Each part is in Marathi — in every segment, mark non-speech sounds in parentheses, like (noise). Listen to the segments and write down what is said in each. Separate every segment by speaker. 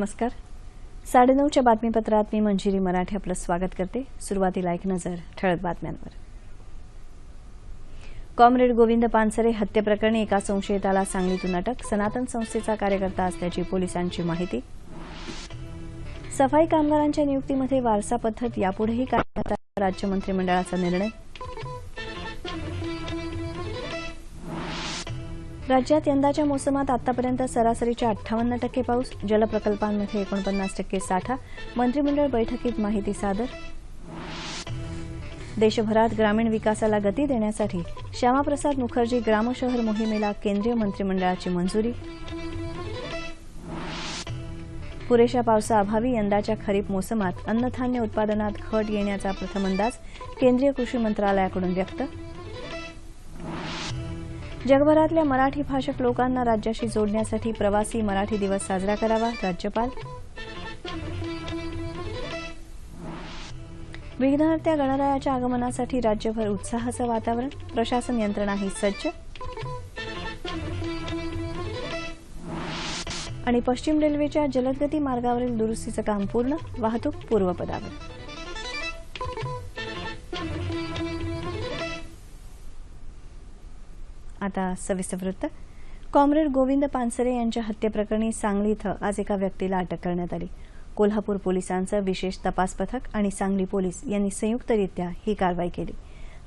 Speaker 1: नमस्कार साडेनऊच्या बातमीपत्रात मी मंजिरी मराठी आपलं स्वागत करते सुरुवातीला एक नजर ठळक बातम्यांवर कॉम्रेड गोविंद पानसरे हत्येप्रकरणी एका संशयिताला सांगलीतून अटक सनातन संस्थेचा कार्यकर्ता असल्याची पोलिसांची माहिती सफाई कामगारांच्या नियुक्तीमध्ये वारसा पद्धत यापुढेही राज्य मंत्रिमंडळाचा निर्णय राज्यात यंदाच्या मोसमात आतापर्यंत सरासरीच्या अठ्ठावन्न टक्के पाऊस जलप्रकल्पांमध्ये एकोणपन्नास टक्के साठा मंत्रिमंडळ बैठकीत माहिती सादर देशभरात ग्रामीण विकासाला गती देण्यासाठी श्यामाप्रसाद मुखर्जी ग्रामशहर मोहिमेला केंद्रीय मंत्रिमंडळाची मंजुरी पुरेशा पावसाअभावी यंदाच्या खरीप मोसमात अन्नधान्य उत्पादनात घट येण्याचा प्रथम अंदाज केंद्रीय कृषी मंत्रालयाकडून व्यक्त जगभरातल्या मराठी भाषक लोकांना राज्याशी जोडण्यासाठी प्रवासी मराठी दिवस साजरा करावा राज्यपाल विघ्नहर्त्या गणरायाच्या आगमनासाठी राज्यभर उत्साहाचं वातावरण प्रशासन यंत्रणाही सज्ज आणि पश्चिम रेल्वेच्या जलदगती मार्गावरील दुरुस्तीचं काम पूर्ण वाहतूक पूर्वपदावर आता सविस्तर वृत्त कॉम्रेड गोविंद पानसरे यांच्या हत्येप्रकरणी सांगली इथं आज एका व्यक्तीला अटक करण्यात आली कोल्हापूर पोलिसांचं विशेष तपास पथक आणि सांगली पोलीस यांनी संयुक्तरित्या ही कारवाई केली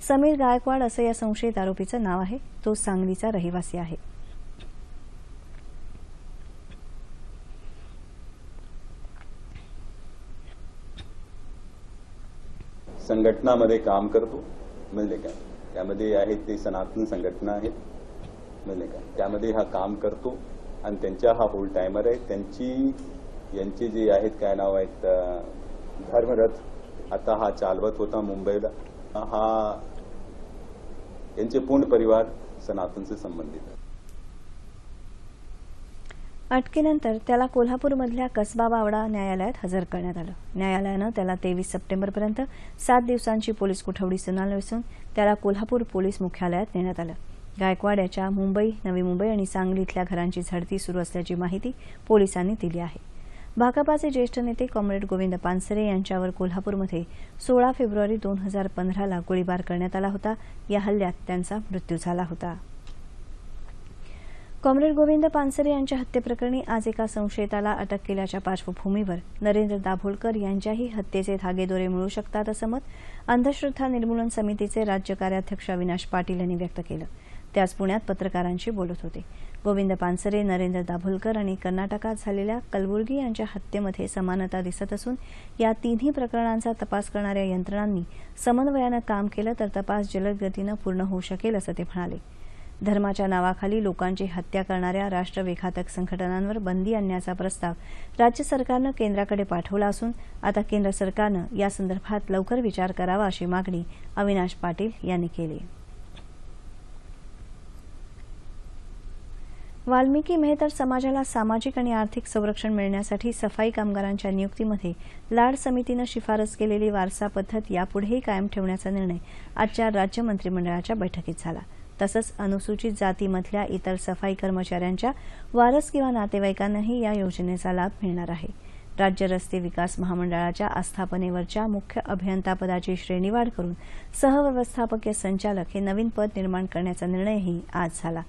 Speaker 1: समीर गायकवाड असं या संशयित आरोपीचं नाव आहे तो सांगलीचा रहिवासी आहे
Speaker 2: संघटनामध्ये काम करतो म्हणजे काय त्यामध्ये आहेत ते सनातन संघटना आहेत नाही त्यामध्ये हा काम करतो आणि त्यांच्या हा फुल टायमर आहे त्यांची यांची जे आहेत काय नाव आहेत धर्मरथ आता हा चालवत होता मुंबईला हा यांचे पूर्ण परिवार सनातनचे संबंधित आहे
Speaker 1: अटकेनंतर त्याला कोल्हापूरमधल्या कसबा बावडा न्यायालयात हजर करण्यात आलं न्यायालयानं त्याला तेवीस सप्टेंबरपर्यंत सात दिवसांची पोलीस कोठवडी सुनावली असून त्याला कोल्हापूर पोलीस मुख्यालयात नेण्यात आलं गायकवाड याच्या मुंबई नवी मुंबई आणि सांगली इथल्या घरांची झडती सुरू असल्याची माहिती पोलिसांनी दिली आहे भाकपाचे ज्येष्ठ नेते कॉम्रेड गोविंद पानसरे यांच्यावर कोल्हापूरमध्ये सोळा फेब्रुवारी दोन हजार पंधराला गोळीबार करण्यात आला होता या हल्ल्यात त्यांचा मृत्यू झाला होता कॉम्रेड गोविंद पानसरे यांच्या हत्येप्रकरणी आज एका संशयिताला अटक केल्याच्या पार्श्वभूमीवर नरेंद्र दाभोलकर यांच्याही हत्येचे धागेदोरे मिळू शकतात असं मत अंधश्रद्धा निर्मूलन समितीचे राज्य कार्याध्यक्ष अविनाश पाटील यांनी व्यक्त केलं ते आज पुण्यात पत्रकारांशी बोलत होते गोविंद पानसरे नरेंद्र दाभोलकर आणि कर्नाटकात झालेल्या कलबुर्गी यांच्या हत्येमध्ये समानता दिसत असून या तिन्ही प्रकरणांचा तपास करणाऱ्या यंत्रणांनी समन्वयानं काम केलं तर तपास जलद पूर्ण होऊ शकेल असं ते म्हणाले धर्माच्या नावाखाली लोकांची हत्या करणाऱ्या राष्ट्रविघातक संघटनांवर बंदी आणण्याचा प्रस्ताव राज्य सरकारनं केंद्राकडे पाठवला असून आता केंद्र सरकारनं यासंदर्भात लवकर विचार करावा अशी मागणी अविनाश पाटील यांनी केली वाल्मिकी मेहतर समाजाला सामाजिक आणि आर्थिक संरक्षण मिळण्यासाठी सफाई कामगारांच्या नियुक्तीमध्ये लाड समितीनं शिफारस केलेली वारसा पद्धत यापुढेही कायम ठेवण्याचा निर्णय आजच्या राज्य मंत्रिमंडळाच्या बैठकीत झाला तसंच अनुसूचित जातीमधल्या इतर सफाई कर्मचाऱ्यांच्या वारस किंवा नातेवाईकांनाही या योजनेचा लाभ मिळणार आहे राज्य रस्ते विकास महामंडळाच्या आस्थापनेवरच्या मुख्य अभियंतापदाची श्रेणीवाढ करून सहव्यवस्थापकीय संचालक हे नवीन पद निर्माण करण्याचा निर्णयही आज झाला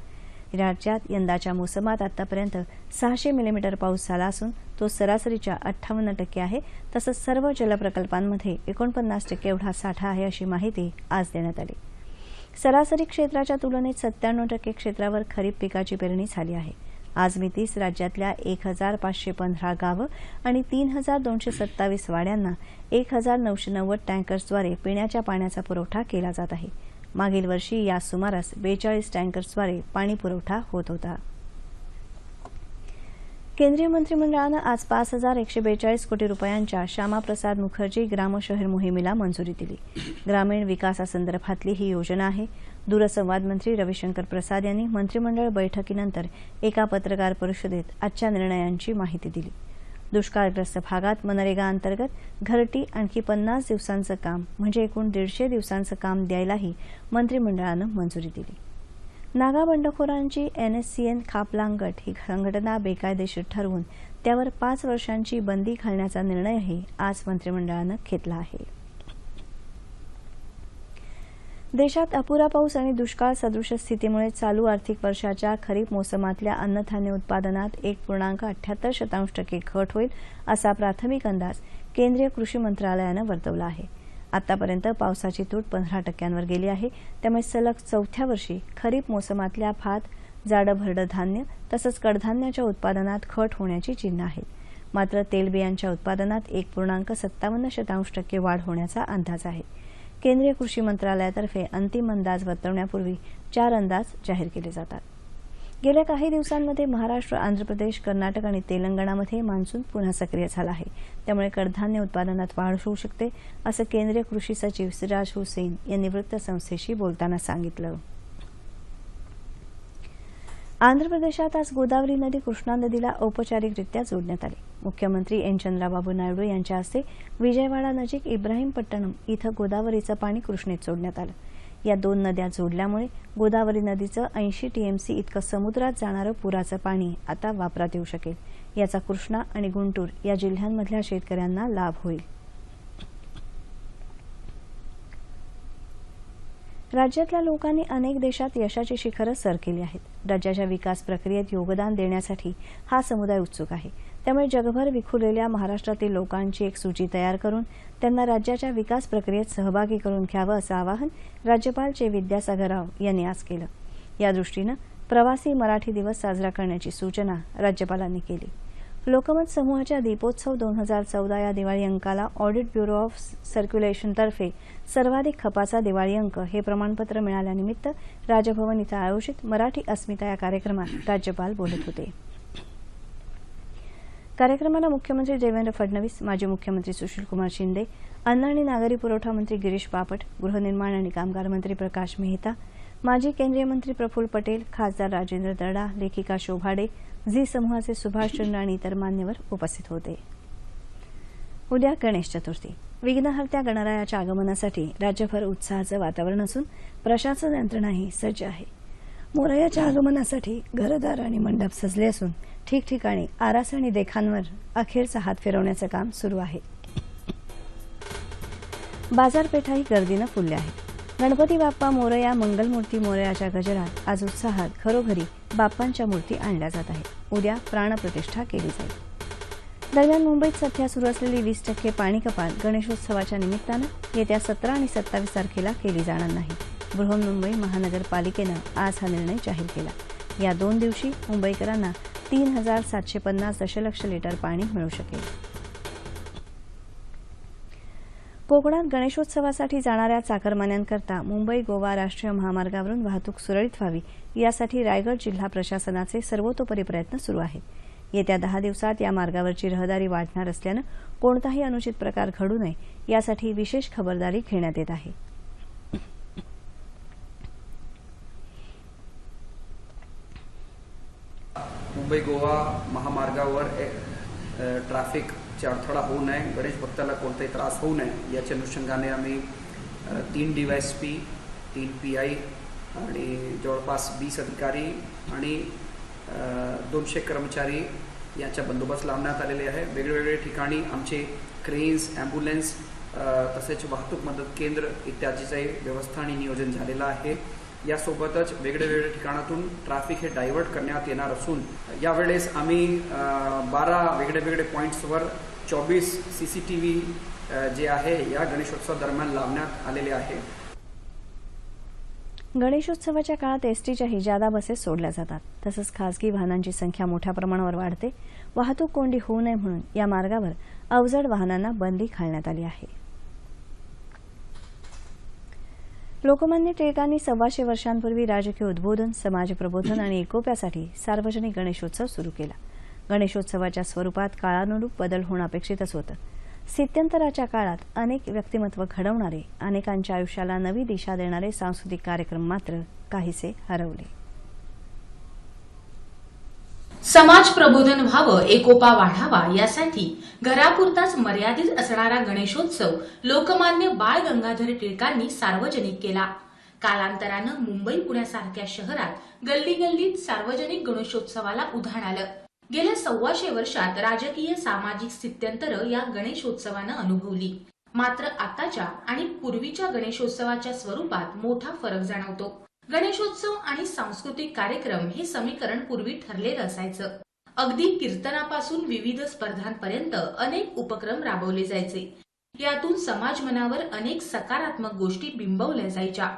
Speaker 1: राज्यात यंदाच्या मोसमात आतापर्यंत सहाशे मिलीमीटर पाऊस झाला असून तो सरासरीच्या अठ्ठावन्न टक्के आहे तसंच सर्व जलप्रकल्पांमध्ये एकोणपन्नास टक्के एवढा साठा आहे अशी माहिती आज देण्यात आली सरासरी क्षेत्राच्या तुलनेत सत्त्याण्णव टक्के क्षेत्रावर खरीप पिकाची पेरणी झाली आहे आज मी तीस राज्यातल्या एक हजार पाचशे पंधरा गावं आणि तीन हजार दोनशे सत्तावीस वाड्यांना एक हजार नऊशे नव्वद टँकर्सद्वारे पिण्याच्या पाण्याचा पुरवठा केला जात आहे मागील वर्षी या सुमारास बेचाळीस टँकर्सद्वारे पाणी पुरवठा होत होता केंद्रीय मंत्रिमंडळानं आज पाच हजार एकशे बेचाळीस कोटी रुपयांच्या श्यामाप्रसाद मुखर्जी ग्राम शहर मोहिमेला मंजुरी दिली ग्रामीण विकासासंदर्भातली ही योजना आहे दूरसंवाद मंत्री रविशंकर प्रसाद यांनी मंत्रिमंडळ बैठकीनंतर एका पत्रकार परिषदेत आजच्या निर्णयांची माहिती दिली दुष्काळग्रस्त भागात मनरेगा अंतर्गत घरटी आणखी पन्नास दिवसांचं काम म्हणजे एकूण दीडशे दिवसांचं काम द्यायलाही मंत्रिमंडळानं मंजुरी दिली नागा बंडखोरांची एन एस सी एन खापलांगट ही संघटना बेकायदेशीर ठरवून त्यावर पाच वर्षांची बंदी घालण्याचा निर्णयही आज मंत्रिमंडळानं घेतला आहे देशात अपुरा पाऊस आणि दुष्काळ सदृश स्थितीमुळे चालू आर्थिक वर्षाच्या खरीप मोसमातल्या अन्नधान्य उत्पादनात एक पूर्णांक अठ्याहत्तर शतांश टक्के घट होईल असा प्राथमिक अंदाज केंद्रीय कृषी मंत्रालयानं वर्तवला आहे आतापर्यंत पावसाची तूट पंधरा टक्क्यांवर गेली आहे त्यामुळे सलग चौथ्या वर्षी खरीप मोसमातल्या भात जाडं धान्य तसंच कडधान्याच्या उत्पादनात घट होण्याची चिन्ह आहेत मात्र तेलबियांच्या उत्पादनात एक पूर्णांक सत्तावन्न शतांश टक्के वाढ होण्याचा अंदाज आहे केंद्रीय कृषी मंत्रालयातर्फे अंतिम अंदाज वर्तवण्यापूर्वी चार अंदाज जाहीर केले जातात गेल्या काही दिवसांमध्ये महाराष्ट्र आंध्र प्रदेश कर्नाटक आणि तेलंगणामध्ये मान्सून पुन्हा सक्रिय झाला आहे त्यामुळे कडधान्य उत्पादनात वाढ होऊ शकते असं केंद्रीय कृषी सचिव सिराज हुसेन यांनी वृत्तसंस्थेशी बोलताना सांगितलं आंध्र प्रदेशात आज गोदावरी नदी कृष्णा नदीला औपचारिकरित्या जोडण्यात आली मुख्यमंत्री एन चंद्राबाबू नायडू यांच्या हस्ते विजयवाडा नजीक इब्राहिमपट्टणम इथं गोदावरीचं पाणी कृष्णेत सोडण्यात आलं या दोन नद्या जोडल्यामुळे गोदावरी नदीचं ऐंशी टीएमसी इतकं समुद्रात जाणारं पुराचं पाणी आता वापरात येऊ शकेल याचा कृष्णा आणि गुंटूर या जिल्ह्यांमधल्या शेतकऱ्यांना लाभ होईल राज्यातल्या लोकांनी अनेक देशात यशाची शिखरं सर केली आहेत राज्याच्या विकास प्रक्रियेत योगदान देण्यासाठी हा समुदाय उत्सुक आहे त्यामुळे जगभर विखुरलेल्या महाराष्ट्रातील लोकांची एक सूची तयार करून त्यांना राज्याच्या विकास प्रक्रियेत सहभागी करून घ्यावं असं आवाहन राज्यपाल चे विद्यासागर राव यांनी आज केलं यादृष्टीनं प्रवासी मराठी दिवस साजरा करण्याची सूचना राज्यपालांनी केली लोकमत समूहाच्या दीपोत्सव दोन हजार चौदा या दिवाळी अंकाला ऑडिट ब्युरो ऑफ सर्क्युलेशनतर्फे सर्वाधिक खपाचा दिवाळी अंक हे प्रमाणपत्र मिळाल्यानिमित्त राजभवन इथं आयोजित मराठी अस्मिता या कार्यक्रमात राज्यपाल बोलत होते कार्यक्रमाला मुख्यमंत्री देवेंद्र फडणवीस माजी मुख्यमंत्री सुशीलकुमार शिंदे अन्न आणि नागरी पुरवठा मंत्री गिरीश बापट गृहनिर्माण आणि कामगार मंत्री प्रकाश मेहता माजी केंद्रीय मंत्री प्रफुल्ल पटेल खासदार राजेंद्र दडा लेखिका शोभाडे झी समूहाचे सुभाषचंद्र आणि इतर मान्यवर उपस्थित होते उद्या गणेश चतुर्थी विघ्नहर्त्या गणरायाच्या आगमनासाठी राज्यभर उत्साहाचं वातावरण असून प्रशासन यंत्रणाही सज्ज आहे मोरायाच्या आगमनासाठी घरदार आणि मंडप सजले असून ठिकठिकाणी आरास आणि देखांवर अखेरचा हात फिरवण्याचं काम सुरू आहे बाजारपेठाही गर्दीनं फुलल्या आहेत गणपती बाप्पा मोरया मंगलमूर्ती मोरयाच्या गजरात आज उत्साहात घरोघरी बाप्पांच्या मूर्ती आणल्या जात आहेत उद्या प्राणप्रतिष्ठा केली जाईल दरम्यान मुंबईत सध्या सुरू असलेली वीस टक्के पाणी कपात गणेशोत्सवाच्या निमित्तानं येत्या सतरा आणि सत्तावीस तारखेला केली जाणार नाही बृहन्मुंबई महानगरपालिकेनं आज हा निर्णय जाहीर केला या दोन दिवशी मुंबईकरांना तीन हजार सातशे पन्नास दशलक्ष लिटर पाणी मिळू शकेल कोकणात गणेशोत्सवासाठी जाणाऱ्या चाकरमान्यांकरता मुंबई गोवा राष्ट्रीय महामार्गावरून वाहतूक सुरळीत व्हावी यासाठी रायगड जिल्हा प्रशासनाचे सर्वतोपरी प्रयत्न सुरू आहेत येत्या दहा दिवसात या मार्गावरची रहदारी वाढणार असल्यानं कोणताही अनुचित प्रकार घडू नये यासाठी विशेष खबरदारी घेण्यात येत आहे
Speaker 2: मुंबई गोवा महामार्गावर ट्रॅफिकचे अडथळा होऊ नये गणेश भक्ताला कोणताही त्रास होऊ नये याच्या अनुषंगाने आम्ही
Speaker 3: तीन डी वाय एस पी तीन पी आय आणि जवळपास वीस अधिकारी आणि दोनशे कर्मचारी यांचा बंदोबस्त लावण्यात
Speaker 2: आलेले आहे वेगवेगळ्या ठिकाणी आमचे क्रेन्स ॲम्ब्युलन्स तसेच वाहतूक मदत केंद्र इत्यादीचाही व्यवस्था आणि नियोजन झालेलं आहे यासोबतच वेगळ्या वेगळ्या ठिकाणातून ट्रॅफिक हे डायव्हर्ट करण्यात येणार असून यावेळेस आम्ही बारा वेगळे वेगळे पॉईंट्सवर चोवीस सीसीटीव्ही जे आहे या गणेशोत्सव दरम्यान लावण्यात आलेले आहे
Speaker 1: गणेशोत्सवाच्या काळात एसटीच्याही जादा बसेस सोडल्या जातात तसंच खासगी वाहनांची संख्या मोठ्या प्रमाणावर वाढते वाहतूक कोंडी होऊ नये म्हणून या मार्गावर अवजड वाहनांना बंदी घालण्यात आली आहे लोकमान्य टिळकांनी सव्वाशे वर्षांपूर्वी राजकीय उद्बोधन समाज प्रबोधन आणि एकोप्यासाठी सार्वजनिक गणेशोत्सव सुरू केला गणेशोत्सवाच्या स्वरूपात काळानुरूप बदल होणं अपेक्षितच होतं स्थित्यंतराच्या काळात अनेक व्यक्तिमत्व घडवणारे अनेकांच्या आयुष्याला नवी दिशा देणारे सांस्कृतिक कार्यक्रम मात्र काहीसे हरवले
Speaker 3: समाज प्रबोधन व्हावं एकोपा वाढावा यासाठी घरापुरताच मर्यादित असणारा गणेशोत्सव लोकमान्य बाळ गंगाधर टिळकांनी सार्वजनिक केला कालांतरानं मुंबई पुण्यासारख्या शहरात गल्ली गल्लीत सार्वजनिक गणेशोत्सवाला उधाण आलं गेल्या सव्वाशे वर्षात राजकीय सामाजिक स्थित्यंतर या गणेशोत्सवानं अनुभवली मात्र आताच्या आणि पूर्वीच्या गणेशोत्सवाच्या स्वरूपात मोठा फरक जाणवतो गणेशोत्सव आणि सांस्कृतिक कार्यक्रम हे समीकरण पूर्वी ठरलेलं असायचं अगदी कीर्तनापासून विविध स्पर्धांपर्यंत अनेक उपक्रम राबवले जायचे यातून समाज मनावर अनेक सकारात्मक गोष्टी बिंबवल्या जायच्या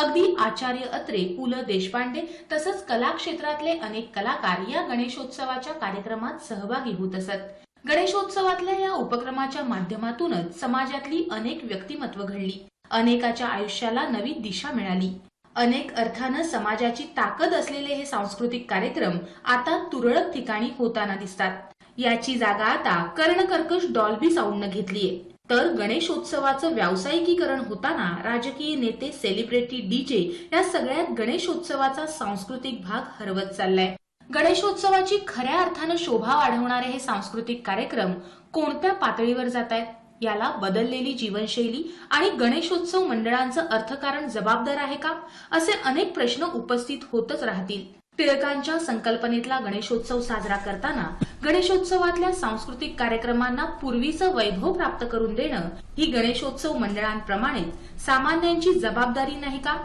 Speaker 3: अगदी आचार्य अत्रे पु ल देशपांडे तसंच कला क्षेत्रातले अनेक कलाकार या गणेशोत्सवाच्या कार्यक्रमात सहभागी होत असत गणेशोत्सवातल्या या उपक्रमाच्या माध्यमातूनच समाजातली अनेक व्यक्तिमत्व घडली अनेकाच्या आयुष्याला नवी दिशा मिळाली अनेक अर्थानं समाजाची ताकद असलेले हे सांस्कृतिक कार्यक्रम आता तुरळक ठिकाणी होताना दिसतात याची जागा आता कर्णकर्कश डॉल्बी साऊंडनं घेतलीये तर गणेशोत्सवाचं व्यावसायिकीकरण होताना राजकीय नेते सेलिब्रिटी डीजे या सगळ्यात गणेशोत्सवाचा सांस्कृतिक भाग हरवत चाललाय गणेशोत्सवाची खऱ्या अर्थानं शोभा वाढवणारे हे सांस्कृतिक कार्यक्रम कोणत्या पातळीवर जात आहेत याला बदललेली जीवनशैली आणि गणेशोत्सव मंडळांचं अर्थकारण जबाबदार आहे का असे अनेक प्रश्न उपस्थित होतच राहतील टिळकांच्या संकल्पनेतला गणेशोत्सव साजरा करताना गणेशोत्सवातल्या सांस्कृतिक कार्यक्रमांना पूर्वीचं वैभव प्राप्त करून देणं ही गणेशोत्सव मंडळांप्रमाणे सामान्यांची जबाबदारी नाही का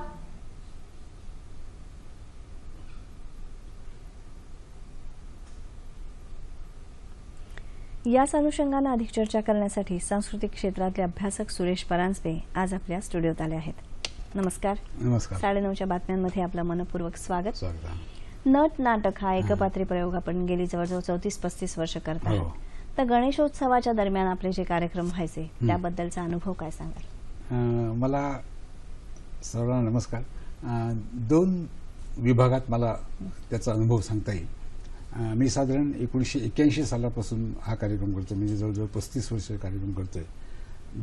Speaker 1: याच अनुषंगानं अधिक चर्चा करण्यासाठी सांस्कृतिक क्षेत्रातले अभ्यासक सुरेश परांजपे आज आपल्या स्टुडिओत आले आहेत नमस्कार नमस्कार साडेनऊच्या बातम्यांमध्ये आपलं मनपूर्वक स्वागत नट नाटक हा एकपात्री प्रयोग आपण गेली जवळजवळ चौतीस पस्तीस वर्ष करत आहोत हो. तर गणेशोत्सवाच्या दरम्यान आपले जे कार्यक्रम व्हायचे त्याबद्दलचा अनुभव काय
Speaker 2: सांगाल मला सर्वांना नमस्कार दोन विभागात मला त्याचा अनुभव सांगता येईल मी साधारण एकोणीसशे एक्क्याऐंशी सालापासून हा कार्यक्रम करतो म्हणजे जवळजवळ पस्तीस वर्ष कार्यक्रम करतोय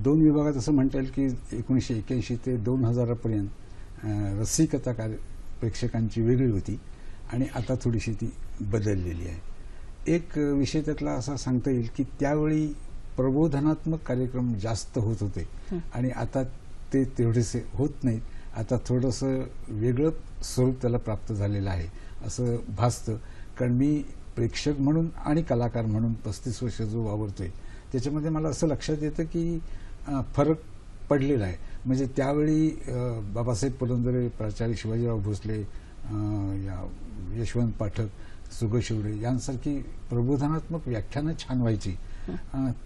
Speaker 2: दोन विभागात असं म्हणता येईल की एकोणीसशे एक्क्याऐंशी ते दोन हजारापर्यंत रसिकता कार्य प्रेक्षकांची वेगळी होती आणि आता थोडीशी ती बदललेली आहे एक विषय त्यातला असा सांगता येईल की त्यावेळी प्रबोधनात्मक कार्यक्रम जास्त होत होते आणि आता ते तेवढेसे होत नाहीत आता थोडंसं वेगळं स्वरूप त्याला प्राप्त झालेलं आहे असं भासतं कारण मी प्रेक्षक म्हणून आणि कलाकार म्हणून पस्तीस वर्ष जो वावरतोय त्याच्यामध्ये मला असं लक्षात येतं की फरक पडलेला आहे म्हणजे त्यावेळी बाबासाहेब पुरंदरे प्राचार्य शिवाजीराव भोसले या यशवंत पाठक सुग शिवडे यांसारखी प्रबोधनात्मक व्याख्यानं छान व्हायची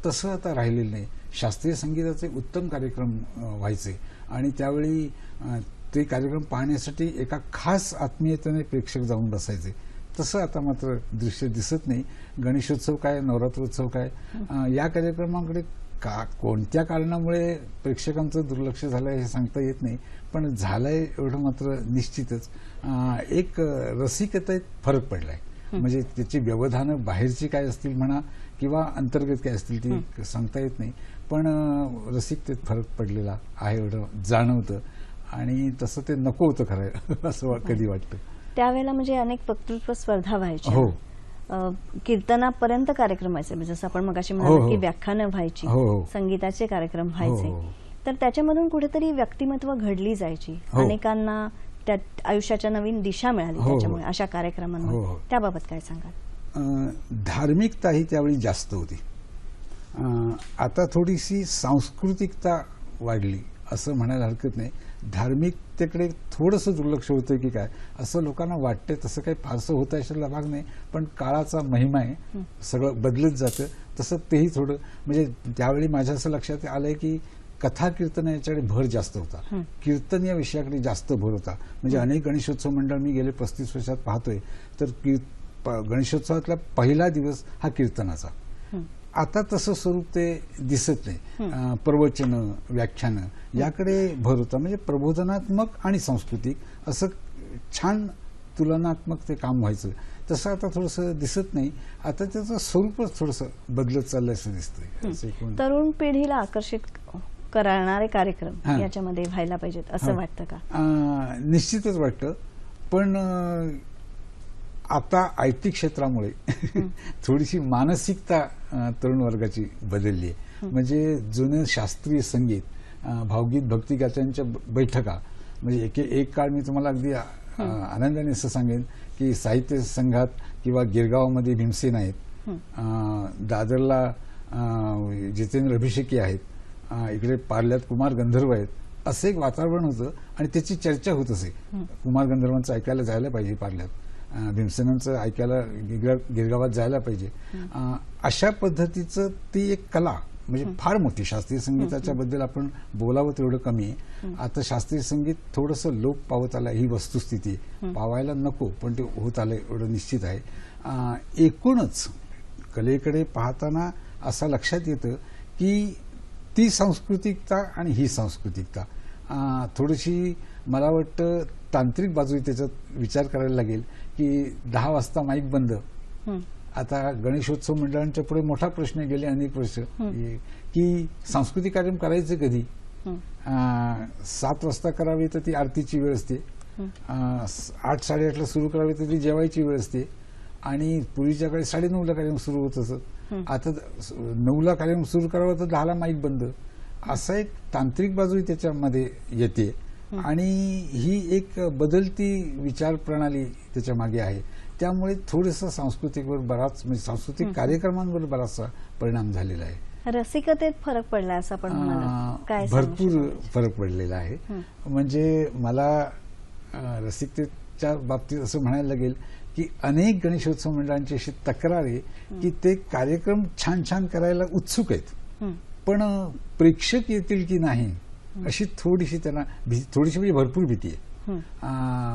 Speaker 2: तसं आता राहिलेलं नाही शास्त्रीय संगीताचे उत्तम कार्यक्रम व्हायचे आणि त्यावेळी ते कार्यक्रम पाहण्यासाठी एका खास आत्मीयतेने प्रेक्षक जाऊन बसायचे तसं आता मात्र दृश्य दिसत नाही गणेशोत्सव काय नवरात्रोत्सव काय या कार्यक्रमाकडे का कोणत्या कारणामुळे प्रेक्षकांचं दुर्लक्ष झालं हे सांगता येत नाही पण झालंय एवढं मात्र निश्चितच एक रसिकतेत फरक पडलाय म्हणजे त्याची व्यवधानं बाहेरची काय असतील म्हणा किंवा अंतर्गत काय असतील ती सांगता येत नाही पण रसिकतेत फरक पडलेला आहे एवढं जाणवतं आणि तसं ते नको होतं खरं असं हो. कधी वाटतं
Speaker 1: त्यावेळेला म्हणजे अनेक वक्तृत्व स्पर्धा व्हायच्या हो कीर्तनापर्यंत कार्यक्रम व्हायचे म्हणजे जसं आपण मग मगाशी हो, म्हणतो की हो. व्याख्यानं व्हायची हो।, हो. संगीताचे कार्यक्रम व्हायचे तर त्याच्यामधून कुठेतरी व्यक्तिमत्व घडली जायची अनेकांना त्या आयुष्याच्या नवीन दिशा मिळाली त्याच्यामुळे अशा कार्यक्रमांमुळे त्याबाबत काय
Speaker 2: सांगाल धार्मिकता ही त्यावेळी जास्त होती आता थोडीशी सांस्कृतिकता वाढली असं म्हणायला हरकत नाही धार्मिकतेकडे थोडंसं दुर्लक्ष होतं की काय असं लोकांना वाटते तसं काही फारसं होत अशाला भाग नाही पण काळाचा महिमा आहे सगळं बदलत जातं तसं तेही थोडं म्हणजे त्यावेळी माझ्या असं लक्षात आलं की कथा कीर्तन याच्याकडे भर जास्त होता कीर्तन या विषयाकडे जास्त भर होता म्हणजे अनेक गणेशोत्सव मंडळ मी गेले पस्तीस वर्षात पाहतोय तर गणेशोत्सवातला पहिला दिवस हा कीर्तनाचा आता तसं स्वरूप ते दिसत नाही प्रवचन व्याख्यानं याकडे भर होता म्हणजे प्रबोधनात्मक आणि सांस्कृतिक असं छान तुलनात्मक ते काम व्हायचं तसं आता थोडंसं दिसत नाही आता त्याचं स्वरूपच थोडस बदलत चाललं असं
Speaker 1: दिसतंय तरुण पिढीला आकर्षित करणारे कार्यक्रम याच्यामध्ये व्हायला पाहिजेत असं वाटतं
Speaker 2: का निश्चितच वाटतं पण आता आय क्षेत्रामुळे (laughs) थोडीशी मानसिकता तरुण वर्गाची बदलली आहे म्हणजे जुने शास्त्रीय संगीत भावगीत भक्तिगाच्यांच्या बैठका म्हणजे एक एक काळ मी तुम्हाला अगदी आनंदाने असं सांगेन की साहित्य संघात किंवा गिरगावामध्ये भीमसेन आहेत दादरला जितेंद्र अभिषेकी आहेत इकडे पार्ल्यात कुमार गंधर्व आहेत असं एक वातावरण होतं आणि त्याची चर्चा होत असे कुमार गंधर्वांचं ऐकायला जायला पाहिजे पार्ल्यात भीमसेनांचं ऐकायला गिरगा गिरगावात जायला पाहिजे अशा पद्धतीचं ती एक कला म्हणजे फार मोठी शास्त्रीय संगीताच्या बद्दल आपण बोलावं तेवढं कमी आहे आता शास्त्रीय संगीत थोडंसं लोप पावत आलं ही वस्तुस्थिती पावायला नको पण ते होत आलं एवढं निश्चित आहे एकूणच कलेकडे पाहताना असा लक्षात येतं की ती सांस्कृतिकता आणि ही सांस्कृतिकता थोडीशी मला वाटतं तांत्रिक बाजू त्याच्यात विचार करायला लागेल की दहा वाजता माईक बंद आता गणेशोत्सव मंडळांच्या पुढे मोठा प्रश्न गेले अनेक वर्ष की सांस्कृतिक कार्यक्रम करायचं कधी सात वाजता करावी तर ती आरतीची वेळ असते आठ साडेआठला सुरू करावी तर ती जेवायची वेळ असते आणि पूर्वीच्या काळी साडे ला कार्यक्रम सुरू होत असत आता नऊला कार्यक्रम सुरू करावा तर दहाला माईक बंद असा एक तांत्रिक बाजू त्याच्यामध्ये येते आणि ही एक बदलती विचार प्रणाली त्याच्या मागे आहे त्यामुळे सांस्कृतिक सांस्कृतिकवर बराच म्हणजे सांस्कृतिक कार्यक्रमांवर बराचसा परिणाम झालेला आहे
Speaker 1: रसिकतेत फरक पडला असं आपण भरपूर
Speaker 2: फरक पडलेला आहे म्हणजे मला रसिकतेच्या बाबतीत असं म्हणायला लागेल की अनेक गणेशोत्सव मंडळांची अशी तक्रारी की ते कार्यक्रम छान छान करायला उत्सुक आहेत पण प्रेक्षक येतील की नाही अशी थोडीशी त्यांना थोडीशी म्हणजे भरपूर भीती आहे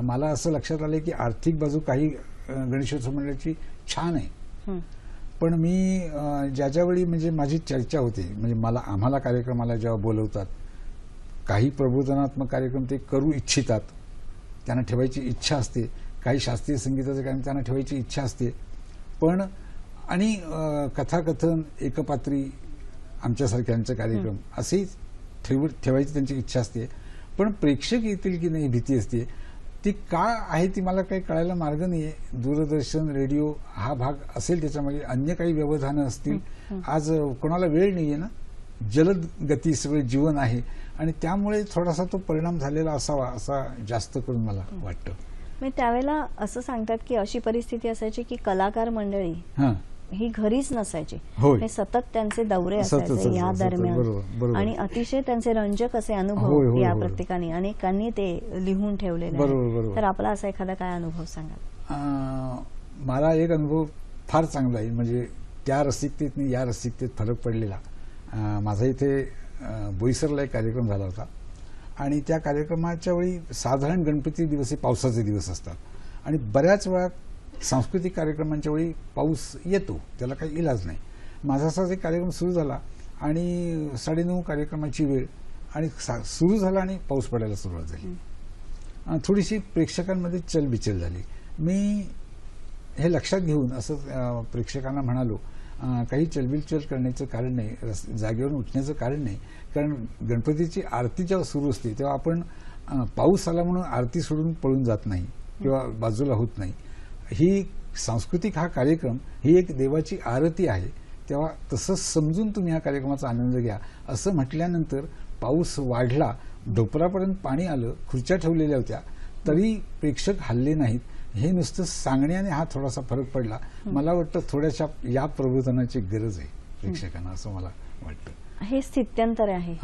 Speaker 2: मला असं लक्षात आलं की आर्थिक बाजू काही गणेशोत्सव मंडळाची छान आहे पण मी ज्या ज्यावेळी म्हणजे माझी चर्चा होते म्हणजे मला आम्हाला कार्यक्रमाला जेव्हा बोलवतात काही प्रबोधनात्मक कार्यक्रम ते करू इच्छितात त्यांना ठेवायची इच्छा असते काही शास्त्रीय संगीताचं कार्यक्रम त्यांना ठेवायची इच्छा असते पण आणि कथाकथन एकपात्री आमच्यासारख्यांचं कार्यक्रम असेच ठेवायची त्यांची इच्छा असते पण प्रेक्षक येतील की नाही भीती असते ती का आहे ती मला काही कळायला मार्ग नाही दूरदर्शन रेडिओ हा भाग असेल त्याच्यामध्ये अन्य काही व्यवधानं असतील आज कोणाला वेळ नाही ना जलद गती सगळं जीवन आहे आणि त्यामुळे थोडासा तो परिणाम झालेला असावा असा जास्त करून मला वाटतं
Speaker 1: त्यावेळेला असं सांगतात की अशी परिस्थिती असायची की कलाकार मंडळी ही घरीच नसायचे हे सतत त्यांचे दौरे असायचे या दरम्यान आणि अतिशय त्यांचे रंजक असे अनुभव या प्रत्येकाने अनेकांनी ते लिहून ठेवले तर आपला असा एखादा काय अनुभव
Speaker 2: सांगा मला एक अनुभव फार चांगला आहे म्हणजे त्या रसिकतेत या रसिकतेत फरक पडलेला माझा इथे बोईसरला एक कार्यक्रम झाला होता आणि त्या कार्यक्रमाच्या वेळी साधारण गणपती दिवस हे पावसाचे दिवस असतात आणि बऱ्याच वेळा सांस्कृतिक कार्यक्रमांच्या वेळी पाऊस येतो त्याला काही इलाज नाही माझा असाच एक कार्यक्रम सुरू झाला आणि साडेनऊ कार्यक्रमाची वेळ आणि सुरू झाला आणि पाऊस पडायला सुरुवात झाली थोडीशी प्रेक्षकांमध्ये चलबिचल झाली मी हे लक्षात घेऊन असं प्रेक्षकांना म्हणालो काही चलबिचल करण्याचं कारण नाही रस जागेवरून उठण्याचं कारण नाही कारण गणपतीची आरती जेव्हा सुरू असते तेव्हा आपण पाऊस आला म्हणून आरती सोडून पळून जात नाही किंवा बाजूला होत नाही ही सांस्कृतिक हा कार्यक्रम ही एक देवाची आरती आहे तेव्हा तसं समजून तुम्ही या कार्यक्रमाचा आनंद घ्या असं म्हटल्यानंतर पाऊस वाढला ढोपरापर्यंत पाणी आलं खुर्च्या ठेवलेल्या होत्या तरी प्रेक्षक हल्ले नाहीत हे नुसतं सांगण्याने हा थोडासा फरक पडला मला वाटतं थोड्याशा या प्रबोधनाची गरज आहे प्रेक्षकांना असं मला वाटतं
Speaker 1: हे स्थित्यंतर आहे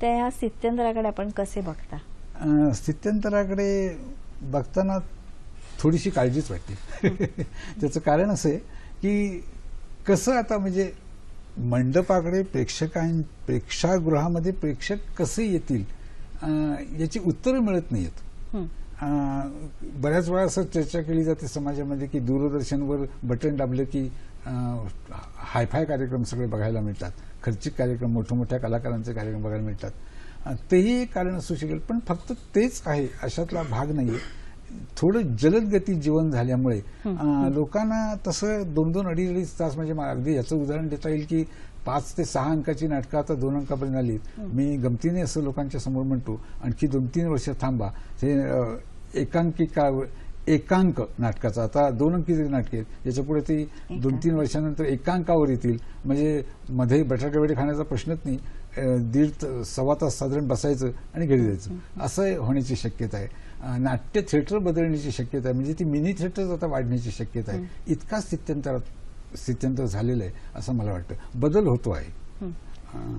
Speaker 1: त्या स्थित्यंतराकडे आपण कसे बघता
Speaker 2: स्थित्यंतराकडे बघताना थोडीशी काळजीच वाटते (laughs) त्याचं कारण असं आहे की कसं आता म्हणजे मंडपाकडे प्रेक्षकां प्रेक्षागृहामध्ये प्रेक्षक कसे येतील याची उत्तरं मिळत नाहीत बऱ्याच वेळा असं चर्चा केली जाते समाजामध्ये की दूरदर्शनवर बटन दाबलं की हायफाय कार्यक्रम सगळे बघायला मिळतात खर्चिक कार्यक्रम मोठमोठ्या कलाकारांचे कार्यक्रम बघायला मिळतात तेही एक कारण असू शकेल पण फक्त तेच आहे अशातला भाग नाही थोडं जलद गती जीवन झाल्यामुळे लोकांना तसं दोन दोन अडीच अडीच तास म्हणजे अगदी याचं उदाहरण देता येईल की पाच ते सहा अंकाची नाटकं आता दोन अंकापर्यंत आली मी गमतीने असं लोकांच्या समोर म्हणतो आणखी दोन तीन वर्ष थांबा हे एकांकिका एकांक नाटकाचा आता दोन अंकी जरी नाटके आहेत पुढे ती दोन तीन वर्षानंतर एकांकावर येतील म्हणजे मध्ये बटाटे खाण्याचा प्रश्नच नाही दीड सव्वा तास साधारण बसायचं आणि घरी जायचं असं होण्याची शक्यता आहे नाट्य थिएटर बदलण्याची शक्यता आहे म्हणजे ती मिनी थिएटर आता वाढण्याची शक्यता आहे इतका स्थित्यंतर स्थित्यंतर झालेला आहे असं मला वाटतं बदल होतो आहे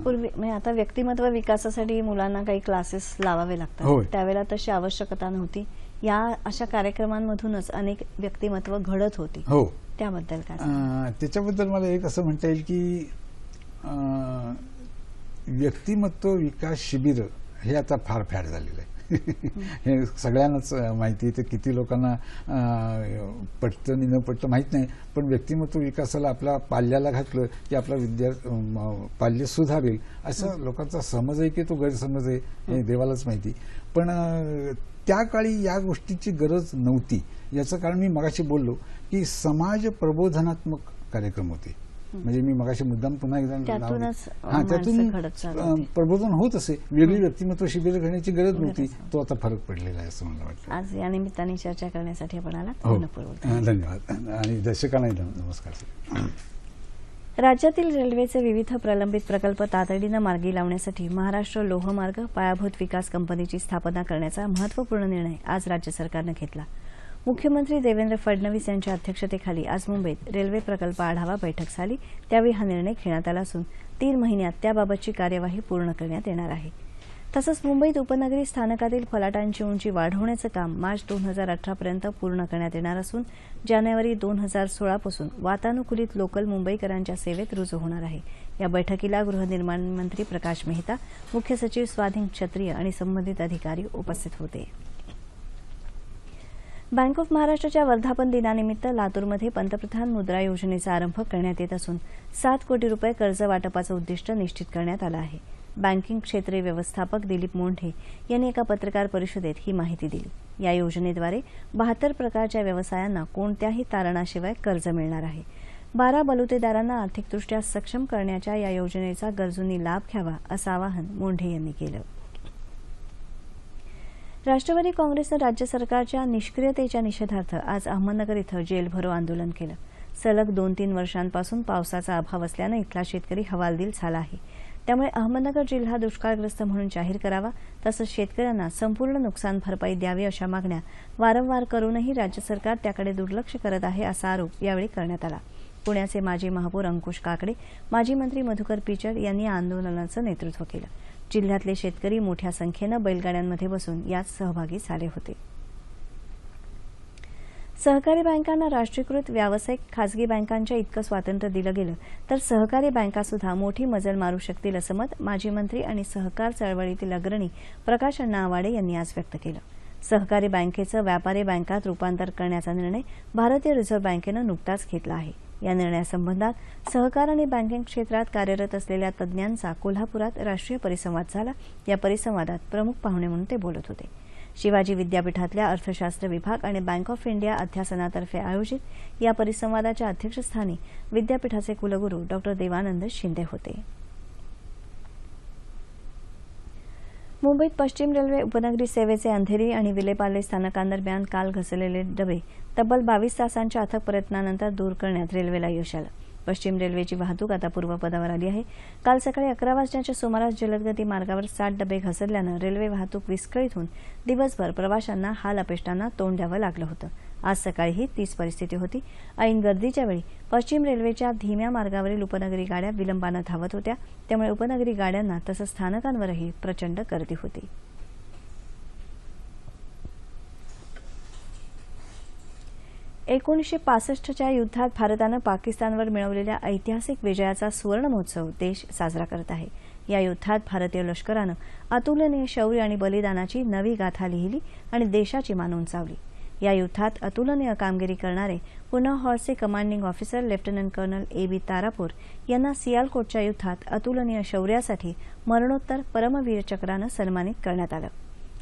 Speaker 1: पूर्वी म्हणजे आता व्यक्तिमत्व विकासासाठी मुलांना काही क्लासेस लावावे लागतात त्यावेळेला तशी आवश्यकता नव्हती या अशा कार्यक्रमांमधूनच अनेक व्यक्तिमत्व घडत होती हो त्याबद्दल
Speaker 2: काय त्याच्याबद्दल मला एक असं म्हणता येईल की व्यक्तिमत्व विकास शिबिर हे आता फार फॅड झालेलं आहे हे सगळ्यांनाच माहिती आहे किती लोकांना पटतं नि न पटतं माहीत नाही पण व्यक्तिमत्व विकासाला आपल्या पाल्याला घातलं की आपला विद्या पाल्य सुधारेल असं लोकांचा समज आहे की तो गैरसमज आहे हे देवालाच माहिती पण त्या काळी या गोष्टीची गरज नव्हती याचं कारण मी मगाशी बोललो की समाज प्रबोधनात्मक कार्यक्रम होते म्हणजे मी मगाशी मुद्दाम पुन्हा एकदा हा त्यातून प्रबोधन होत असे वेगळी व्यक्तिमत्व शिबिर घेण्याची गरज नव्हती तो आता फरक पडलेला आहे असं मला वाटतं
Speaker 1: आज या निमित्ताने चर्चा करण्यासाठी आपण आला हो.
Speaker 2: धन्यवाद आणि दर्शकांना नमस्कार
Speaker 1: राज्यातील रेल्वेचे विविध प्रलंबित प्रकल्प तातडीनं मार्गी लावण्यासाठी महाराष्ट्र लोहमार्ग पायाभूत विकास कंपनीची स्थापना करण्याचा महत्वपूर्ण निर्णय आज राज्य सरकारनं घेतला मुख्यमंत्री देवेंद्र फडणवीस यांच्या अध्यक्षतेखाली आज मुंबईत रेल्वे प्रकल्प आढावा बैठक झाली त्यावेळी हा निर्णय घेण्यात आला असून तीन महिन्यात त्याबाबतची कार्यवाही पूर्ण करण्यात येणार आहे तसंच मुंबईत उपनगरी स्थानकातील फलाटांची उंची वाढवण्याचं काम मार्च दोन हजार अठरापर्यंत पूर्ण करण्यात येणार असून जानेवारी दोन हजार सोळापासून वातानुकूलित लोकल मुंबईकरांच्या सेवेत रुजू होणार आहे या बैठकीला गृहनिर्माण मंत्री प्रकाश मेहता मुख्य सचिव स्वाधीन क्षत्रिय आणि संबंधित अधिकारी उपस्थित होते बँक ऑफ महाराष्ट्राच्या वर्धापन दिनानिमित्त लातूरमध्ये पंतप्रधान मुद्रा योजनेचा आरंभ करण्यात येत असून सात कोटी रुपये कर्ज वाटपाचं उद्दिष्ट निश्चित करण्यात आलं आहे बँकिंग क्षेत्र व्यवस्थापक दिलीप मोंढे यांनी एका पत्रकार परिषदेत ही माहिती दिली या योजनेद्वारे बहात्तर प्रकारच्या व्यवसायांना कोणत्याही तारणाशिवाय कर्ज मिळणार आहे बारा बलुतेदारांना आर्थिकदृष्ट्या सक्षम करण्याच्या या योजनेचा गरजूंनी लाभ घ्यावा असं आवाहन मोंढे यांनी केलं राष्ट्रवादी काँग्रेसनं राज्य सरकारच्या निष्क्रियतेच्या निषेधार्थ आज अहमदनगर इथं जेलभरो आंदोलन केलं सलग दोन तीन वर्षांपासून पावसाचा अभाव असल्यानं इथला शेतकरी हवालदिल झाला आहे त्यामुळे अहमदनगर जिल्हा दुष्काळग्रस्त म्हणून जाहीर करावा तसंच शेतकऱ्यांना संपूर्ण नुकसान भरपाई द्यावी अशा मागण्या वारंवार करूनही राज्य सरकार त्याकडे दुर्लक्ष करत आहे असा आरोप यावेळी करण्यात आला पुण्याचे माजी महापौर अंकुश काकडे माजी मंत्री मधुकर पिचड यांनी आंदोलनाचं नेतृत्व केलं जिल्ह्यातले शेतकरी मोठ्या संख्येनं बैलगाड्यांमध्ये बसून यात सहभागी झाले होते सहकारी बँकांना राष्ट्रीयकृत व्यावसायिक खासगी बँकांच्या इतकं स्वातंत्र्य दिलं गेलं तर सहकारी बँका सुद्धा मोठी मजल मारू शकतील असं मत माजी मंत्री आणि सहकार चळवळीतील अग्रणी प्रकाश अण्णा नावाडे यांनी आज व्यक्त केलं सहकारी बँकेचं व्यापारी बँकात रुपांतर करण्याचा निर्णय भारतीय रिझर्व्ह बँकेनं नुकताच घेतला आहे या निर्णयासंबंधात सहकार आणि बँकिंग क्षेत्रात कार्यरत असलेल्या तज्ञांचा कोल्हापुरात राष्ट्रीय परिसंवाद झाला या परिसंवादात प्रमुख पाहुणे म्हणून ते बोलत होते शिवाजी विद्यापीठातल्या अर्थशास्त्र विभाग आणि बँक ऑफ इंडिया अध्यासनातर्फे आयोजित या परिसंवादाच्या अध्यक्षस्थानी विद्यापीठाचे कुलगुरू डॉ देवानंद शिंदे होते मुंबईत पश्चिम रेल्वे उपनगरी सेवेचे अंधेरी आणि विलेपार्ले स्थानकांदरम्यान काल घसरलेले डबे तब्बल बावीस तासांच्या अथक प्रयत्नानंतर दूर करण्यात रेल्वेला यश आलं पश्चिम रेल्वेची वाहतूक आता पूर्वपदावर आली आहे काल सकाळी अकरा वाजण्याच्या सुमारास जलदगती मार्गावर सात डबे घसरल्यानं रेल्वे वाहतूक विस्कळीत होऊन दिवसभर प्रवाशांना हाल अपेष्टांना तोंड द्यावं लागलं होतं आज सकाळीही तीच परिस्थिती होती ऐन गर्दीच्या वेळी पश्चिम रेल्वेच्या धीम्या मार्गावरील उपनगरी गाड्या विलंबानं धावत होत्या त्यामुळे उपनगरी गाड्यांना तसंच स्थानकांवरही प्रचंड गर्दी होती एकोणीसशे पासष्टच्या युद्धात भारतानं पाकिस्तानवर मिळवलेल्या ऐतिहासिक विजयाचा सुवर्ण महोत्सव देश साजरा करत आहे या युद्धात भारतीय लष्करानं अतुलनीय शौर्य आणि बलिदानाची नवी गाथा लिहिली आणि देशाची मान उंचावली या युद्धात अतुलनीय कामगिरी करणारे पुन्हा हॉर्सचे commanding officer lieutenant colonel A B Tarapore यांना सियालकोटच्या युद्धात अतुलनीय शौर्यासाठी मरणोत्तर परमवीर चक्रानं सन्मानित करण्यात आलं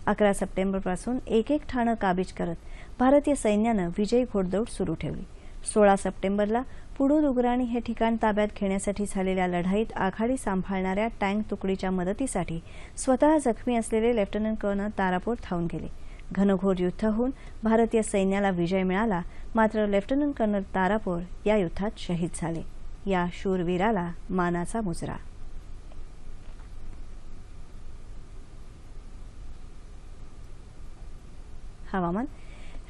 Speaker 1: अकरा सप्टेंबरपासून एक एक ठाणं काबीज करत भारतीय सैन्यानं विजयी घोडदौड सुरू ठेवली सोळा सप्टेंबरला पुडू दुगराणी हे ठिकाण ताब्यात घेण्यासाठी झालेल्या लढाईत आघाडी सांभाळणाऱ्या टँक तुकडीच्या मदतीसाठी स्वतः जखमी असलेले लेफ्टनंट कर्नल तारापूर धावून गेले घनघोर युद्ध होऊन भारतीय सैन्याला विजय मिळाला मात्र लेफ्टनंट कर्नल तारापोर या युद्धात शहीद झाले या शूरवीराला मानाचा मुजरा हवामान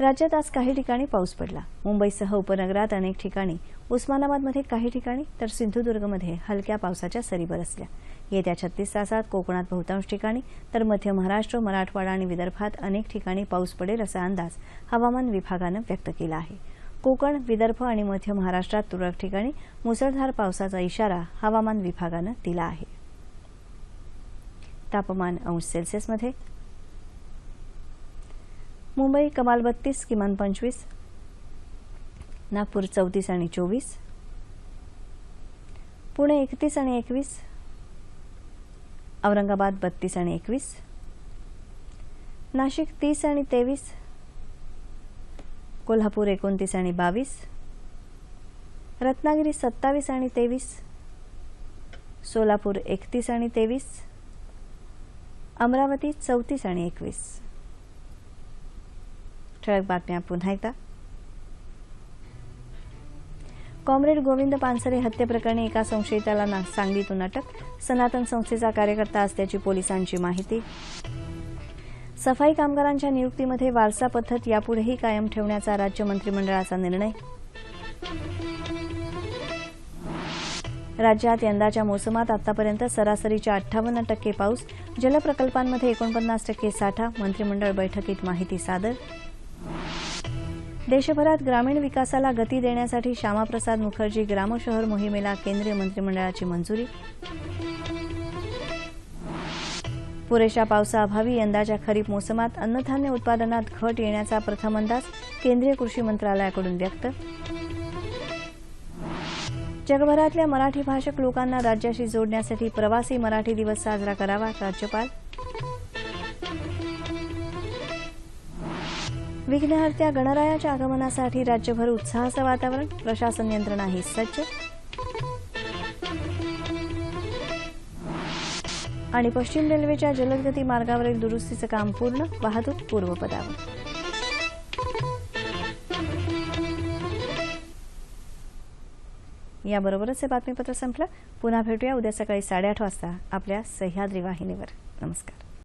Speaker 1: राज्यात आज काही ठिकाणी पाऊस पडला मुंबईसह उपनगरात अनेक ठिकाणी उस्मानाबादमध्ये काही ठिकाणी तर सिंधुदुर्गमध्ये हलक्या पावसाच्या सरी बरसल्या येत्या छत्तीस तासात कोकणात बहुतांश ठिकाणी तर मध्य महाराष्ट्र मराठवाडा आणि विदर्भात अनेक ठिकाणी पाऊस पडेल असा अंदाज हवामान विभागानं व्यक्त केला आहे कोकण विदर्भ आणि मध्य महाराष्ट्रात तुरळक ठिकाणी मुसळधार पावसाचा इशारा हवामान विभागानं दिला आहे तापमान अंश सेल्सिअसमध्ये मुंबई कमाल बत्तीस किमान पंचवीस नागपूर चौतीस आणि चोवीस पुणे एकतीस आणि एकवीस औरंगाबाद बत्तीस आणि एकवीस नाशिक तीस आणि तेवीस कोल्हापूर एकोणतीस आणि बावीस रत्नागिरी सत्तावीस आणि तेवीस सोलापूर एकतीस आणि तेवीस अमरावती चौतीस आणि एकवीस ठळक बातम्या पुन्हा एकदा कॉम्रेड गोविंद पानसरे हत्येप्रकरणी एका संशयिताला सांगलीतून अटक सनातन संस्थेचा कार्यकर्ता असल्याची पोलिसांची माहिती सफाई कामगारांच्या नियुक्तीमध्ये वारसा पद्धत यापुढेही कायम ठेवण्याचा राज्य मंत्रिमंडळाचा निर्णय राज्यात यंदाच्या मोसमात आतापर्यंत सरासरीच्या अठ्ठावन्न टक्के पाऊस जलप्रकल्पांमध्ये एकोणपन्नास टक्के साठा मंत्रिमंडळ बैठकीत माहिती सादर देशभरात ग्रामीण विकासाला गती देण्यासाठी श्यामाप्रसाद मुखर्जी ग्रामशहर मोहिमेला केंद्रीय मंत्रिमंडळाची मंजुरी पुरेशा पावसाअभावी यंदाच्या खरीप मोसमात अन्नधान्य उत्पादनात घट येण्याचा प्रथम अंदाज केंद्रीय कृषी मंत्रालयाकडून व्यक्त जगभरातल्या मराठी भाषक लोकांना राज्याशी जोडण्यासाठी प्रवासी मराठी दिवस साजरा करावा राज्यपाल विघ्नहर्त्या गणरायाच्या आगमनासाठी राज्यभर उत्साहाचं वातावरण प्रशासन यंत्रणाही सज्ज आणि पश्चिम रेल्वेच्या जलदगती मार्गावरील दुरुस्तीचं काम पूर्ण वाहतूक पूर्वपदावर याबरोबरच हे बातमीपत्र संपलं पुन्हा भेटूया उद्या सकाळी साडेआठ वाजता आपल्या सह्याद्री वाहिनीवर नमस्कार